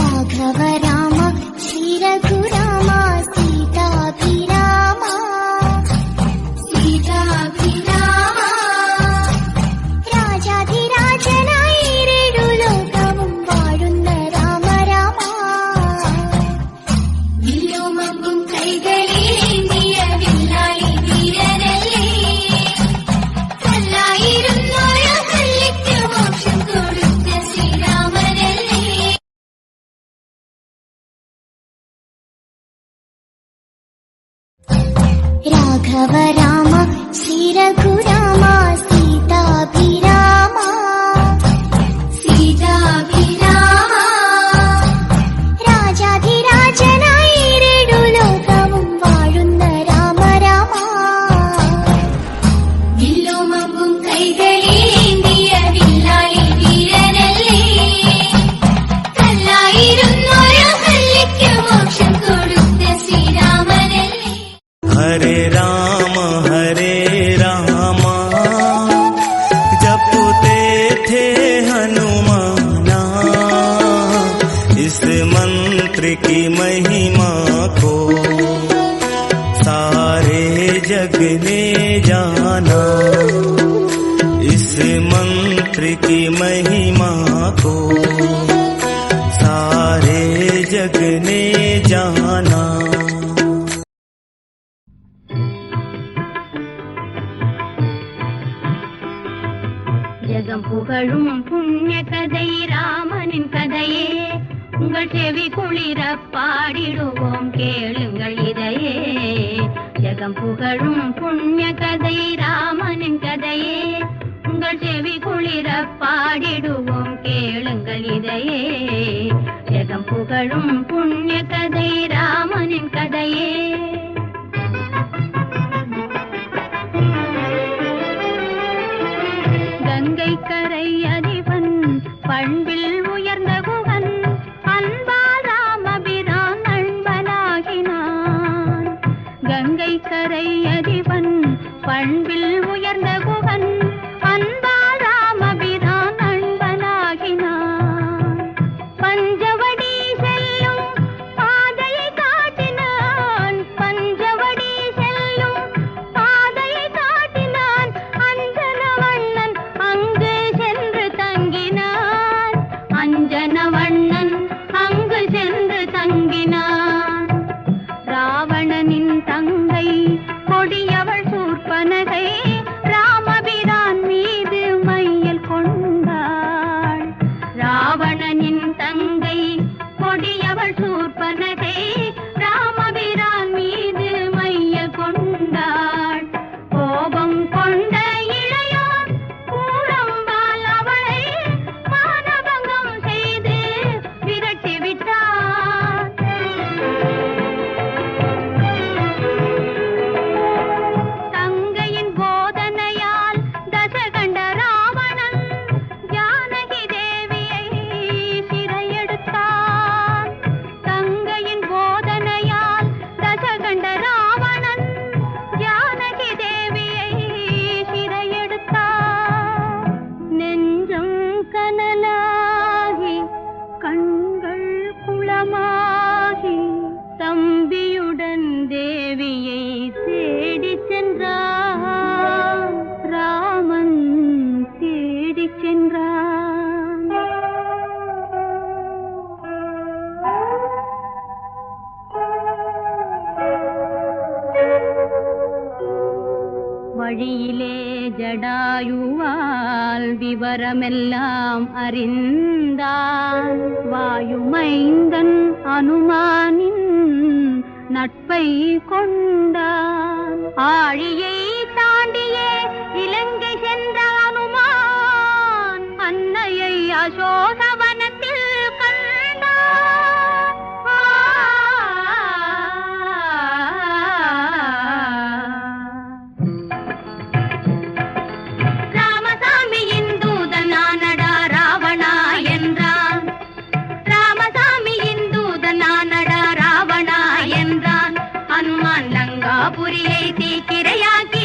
राघव राम श्रीरघुराम രാഘവ രാമ ശ്രീരഘുരാമ സീതാഭിരാമ സീതാഭിരാമ രാജാധിരാജനായിരടു ലോകവും വാഴുന്ന രാമ രാമ വില്ലുമമ്പും കൈകളിലേന്തിയ വില്ലാളി വീരനല്ലേ കല്ലായിരുന്നോരോ കല്ലിക്ക് മോക്ഷം കൊടുത്ത ശ്രീരാമനല്ലേ हरे राम मंत्र की महिमा को सारे जग ने जाना। इस मंत्र की महिमा को सारे जग ने जाना। कदयि रामन உங்கள் செவி குளிர பாடிடுவோம். கேளுங்கள் இதையே. ஜெகம் புகழும் புண்ணிய கதை ராமனின் கதையே. உங்கள் செவி குளிர பாடிடுவோம். கேளுங்கள் இதையே. ஜெகம் புகழும் புண்ணிய கதை ராமனின் கதையே. கங்கை கரை அதிபன் பண்பில் உயர்ந்த குகை. கங்கை கரை அதிபன் பண்பில் உயர்ந்த குகன். குளமாகி தம்பியுடன் தேவியை தேடி சென்றான் ராமன் தேடி சென்றான் வழியிலே ஜடாயுவால் விவரமெல்லாம் அறிந்தான் வாயுமைந்தன் அனுமானின் நட்பை கொண்டான் ஆழியை தாண்டியே இலங்கை சென்ற அனுமான் அன்னையை அசோக కాపురి అయితే కిరయాకి